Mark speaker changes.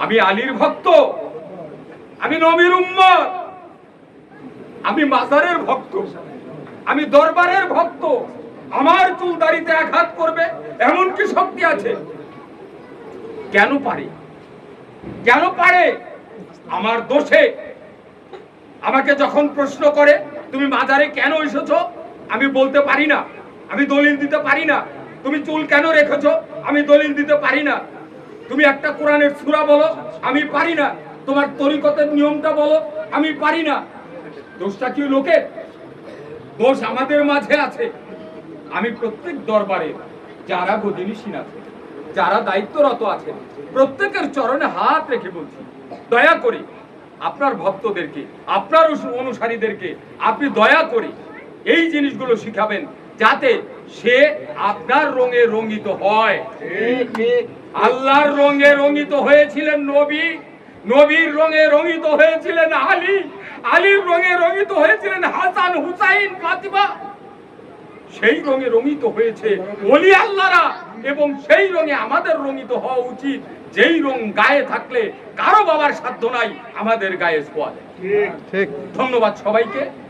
Speaker 1: আমি আলীর ভক্ত। আমি নবীর উম্মত। আমি মাজারের ভক্ত। আমি দরবারের ভক্ত। আমার চুল দাড়িতে আঘাত করবে এমন কি শক্তি আছে। কেন পারে? কেন পারে? আমার দোষে। আমাকে যখন প্রশ্ন করে, তুমি মাজারে কেন এসেছ? আমি বলতে পারি না। আমি দলিল দিতে পারি না। তুমি চুল কেন রেখেছো? আমি দলিল দিতে পারি না। তুমি একটা কোরআনের সূরা বলো, আমি পারি না। তোমার তরিকতের নিয়মটা বলো, আমি পারি না। দোষটা কি লোকে? দোষ আমাদের মাঝে আছে। আমি প্রত্যেক দরবারে যারা গদিনীসীন আছে, যারা দায়িত্বরত আছে, প্রত্যেকের চরণে হাত রেখে বলছি, দয়া করে আপনার ভক্তদেরকে, আপনার অনুসারীদেরকে, আপনি দয়া করে এই জিনিসগুলো শিখাবেন। যাতে সে আপনার রঙে রঙিত হয়। আল্লাহর রঙে রঙিত হয়েছিলেন নবী নবীর রঙে রঙিত হয়েছিলেন আলী আলীর রঙে রঙিত হয়েছিলেন হাসান হুসাইন ফাতিমা। সেই রঙে রঙিত হয়েছে ওলি আল্লাহরা এবং সেই রঙে আমাদের রঙিত হওয়া উচিত। যেই রং গায়ে থাকলে কারও বাবার সাধ্য নাই আমাদের গায়ে ছোঁয়া।
Speaker 2: ঠিক।
Speaker 1: ধন্যবাদ সবাইকে।